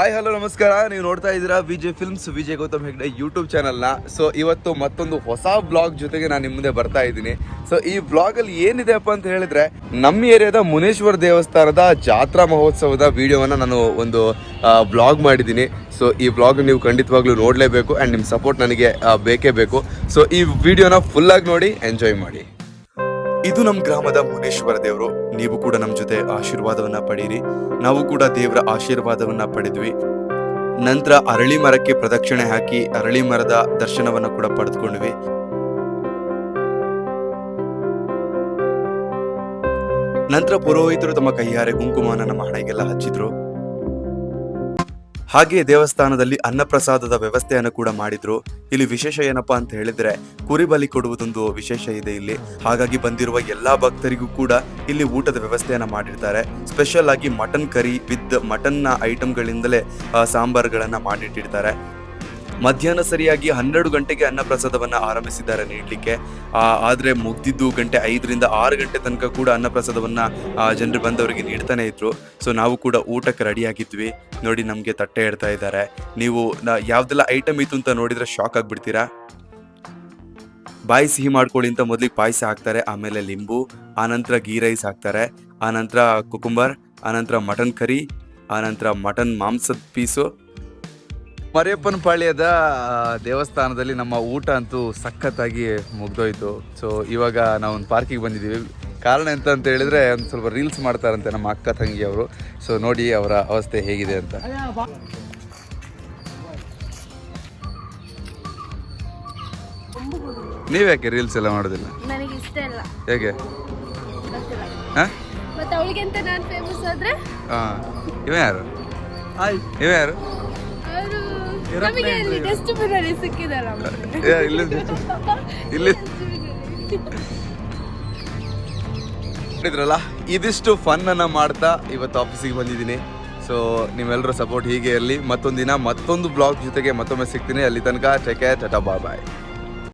Hi, hello, ನಮಸ್ಕಾರ. ನೀವು ನೋಡ್ತಾ ಇದ್ದೀರಾ ವಿಜಯ್ ಫಿಲ್ಮ್ಸ್ ವಿಜಯ್ ಗೌತಮ್ ಹೆಗ್ಡೆ ಯೂಟ್ಯೂಬ್ ಚಾನಲ್ನ ಸೊ ಇವತ್ತು ಮತ್ತೊಂದು ಹೊಸ ಬ್ಲಾಗ್ ಜೊತೆಗೆ ನಾನು ನಿಮ್ಮ ಮುಂದೆ ಬರ್ತಾ ಇದ್ದೀನಿ. ಸೊ ಈ ಬ್ಲಾಗಲ್ಲಿ ಏನಿದೆ ಅಪ್ಪ ಅಂತ ಹೇಳಿದ್ರೆ, ನಮ್ಮ ಏರಿಯಾದ ಮುನೇಶ್ವರ ದೇವಸ್ಥಾನದ ಜಾತ್ರಾ ಮಹೋತ್ಸವದ ವಿಡಿಯೋವನ್ನು ನಾನು ಒಂದು ಬ್ಲಾಗ್ ಮಾಡಿದ್ದೀನಿ. ಸೊ ಈ ಬ್ಲಾಗ್ ನೀವು ಖಂಡಿತವಾಗ್ಲೂ ನೋಡಲೇಬೇಕು ಆ್ಯಂಡ್ ನಿಮ್ಮ ಸಪೋರ್ಟ್ ನನಗೆ ಬೇಕೇ ಬೇಕು. ಸೊ ಈ ವಿಡಿಯೋನ ಫುಲ್ಲಾಗಿ ನೋಡಿ ಎಂಜಾಯ್ ಮಾಡಿ. ಇದು ನಮ್ಮ ಗ್ರಾಮದ ಮುನೇಶ್ವರ ದೇವರು. ನೀವು ಕೂಡ ನಮ್ಮ ಜೊತೆ ಆಶೀರ್ವಾದವನ್ನ ಪಡೀರಿ. ನಾವು ಕೂಡ ದೇವರ ಆಶೀರ್ವಾದವನ್ನ ಪಡೆದ್ವಿ. ನಂತರ ಅರಳಿ ಮರಕ್ಕೆ ಪ್ರದಕ್ಷಿಣೆ ಹಾಕಿ ಅರಳಿ ಮರದ ದರ್ಶನವನ್ನ ಕೂಡ ಪಡೆದುಕೊಂಡ್ವಿ. ನಂತರ ಪುರೋಹಿತರು ತಮ್ಮ ಕೈಯಾರೆ ಕುಂಕುಮನ ನಮ್ಮ ಹಣೆಗೆಲ್ಲ ಹಚ್ಚಿದ್ರು. ಹಾಗೆ ದೇವಸ್ಥಾನದಲ್ಲಿ ಅನ್ನಪ್ರಸಾದದ ವ್ಯವಸ್ಥೆಯನ್ನು ಕೂಡ ಮಾಡಿದ್ರು. ಇಲ್ಲಿ ವಿಶೇಷ ಏನಪ್ಪಾ ಅಂತ ಹೇಳಿದ್ರೆ ಕುರಿ ಬಲಿ ಕೊಡುವುದೊಂದು ವಿಶೇಷ ಇದೆ ಇಲ್ಲಿ. ಹಾಗಾಗಿ ಬಂದಿರುವ ಎಲ್ಲಾ ಭಕ್ತರಿಗೂ ಕೂಡ ಇಲ್ಲಿ ಊಟದ ವ್ಯವಸ್ಥೆಯನ್ನ ಮಾಡಿರ್ತಾರೆ. ಸ್ಪೆಷಲ್ ಆಗಿ ಮಟನ್ ಕರಿ ವಿತ್ ಮಟನ್ನ ಐಟಮ್ಗಳಿಂದಲೇ ಸಾಂಬಾರ್ಗಳನ್ನ ಮಾಡಿಟ್ಟಿರ್ತಾರೆ. ಮಧ್ಯಾಹ್ನ ಸರಿಯಾಗಿ ಹನ್ನೆರಡು ಗಂಟೆಗೆ ಅನ್ನಪ್ರಸಾದವನ್ನು ಆರಂಭಿಸಿದ್ದಾರೆ ನೀಡಲಿಕ್ಕೆ. ಆದರೆ ಮುಗ್ದಿದ್ದು ಗಂಟೆ ಐದರಿಂದ ಆರು ಗಂಟೆ ತನಕ ಕೂಡ ಅನ್ನಪ್ರಸಾದವನ್ನು ಜನರು ಬಂದವರಿಗೆ ನೀಡ್ತಾನೆ ಇದ್ರು. ಸೊ ನಾವು ಕೂಡ ಊಟಕ್ಕೆ ರೆಡಿಯಾಗಿದ್ವಿ. ನೋಡಿ ನಮಗೆ ತಟ್ಟೆ ಇಡ್ತಾ ಇದ್ದಾರೆ. ನೀವು ಯಾವುದೆಲ್ಲ ಐಟಮ್ ಇತ್ತು ಅಂತ ನೋಡಿದರೆ ಶಾಕ್ ಆಗಿಬಿಡ್ತೀರಾ? ಬಾಯಿ ಸಿಹಿ ಮಾಡ್ಕೊಳ್ಳಿ ಅಂತ ಮೊದಲಿಗೆ ಪಾಯಸ ಹಾಕ್ತಾರೆ, ಆಮೇಲೆ ಲಿಂಬು, ಆನಂತರ ಗೀ ರೈಸ್ ಹಾಕ್ತಾರೆ, ಆನಂತರ ಕುಕುಂಬರ್, ಆನಂತರ ಮಟನ್ ಕರಿ, ಆನಂತರ ಮಟನ್ ಮಾಂಸದ ಪೀಸು ಮರಿಯಪ್ಪನ ಪಾಳ್ಯದ ದೇವಸ್ಥಾನದಲ್ಲಿ ನಮ್ಮ ಊಟ ಅಂತೂ ಸಖತ್ತಾಗಿ ಮುಗ್ದೋಯ್ತು. ಸೊ ಇವಾಗ ನಾವು ಒಂದು ಪಾರ್ಕಿಗೆ ಬಂದಿದ್ದೀವಿ. ಕಾರಣ ಎಂತ ಅಂತ ಹೇಳಿದ್ರೆ ಒಂದು ಸ್ವಲ್ಪ ರೀಲ್ಸ್ ಮಾಡ್ತಾರಂತೆ ನಮ್ಮ ಅಕ್ಕ ತಂಗಿ ಅವರು ಸೊ ನೋಡಿ ಅವರ ಅವಸ್ಥೆ ಹೇಗಿದೆ ಅಂತ. ನೀವ್ಯಾಕೆ ರೀಲ್ಸ್ ಎಲ್ಲ ಮಾಡೋದಿಲ್ಲ? ನನಗೆ ಇಷ್ಟ ಇಲ್ಲ. ಹೇಗೆ? ಗೊತ್ತಿಲ್ಲ. ಹಾಂ? ಮತ್ತೆ ಅವಳಿಗೆಂತ ನಾನು ಫೇಮಸ್ ಆದ್ರೆ? ಹಾಂ ಇವ ಯಾರು? ಇವ ಯಾರು? ನಮಗೆ ಅಲ್ಲಿ ಡಸ್ಟ್ಬಿನ್ ಅಲ್ಲಿ ಸಿಕ್ಕಿದಲ್ಲ ಏ, ಇಲ್ಲಿ ಇಲ್ಲಿ. ನೋಡಿದ್ರಲ್ಲ ಇದಿಷ್ಟು ಫನ್ ಅನ್ನ ಮಾಡ್ತಾ ಇವತ್ತು ಆಫೀಸಿಗೆ ಬಂದಿದ್ದೀನಿ. ಸೊ ನಿಮ್ಮೆಲ್ಲರ ಸಪೋರ್ಟ್ ಹೀಗೆ ಇರಲಿ. ಮತ್ತೊಂದು ದಿನ ಮತ್ತೊಂದು ಬ್ಲಾಗ್ ಜೊತೆಗೆ ಮತ್ತೊಮ್ಮೆ ಸಿಗ್ತೀನಿ. ಅಲ್ಲಿ ತನಕ ಟೆಕೆ ಟಟಾ ಬಾಯ್ ಬಾಯ್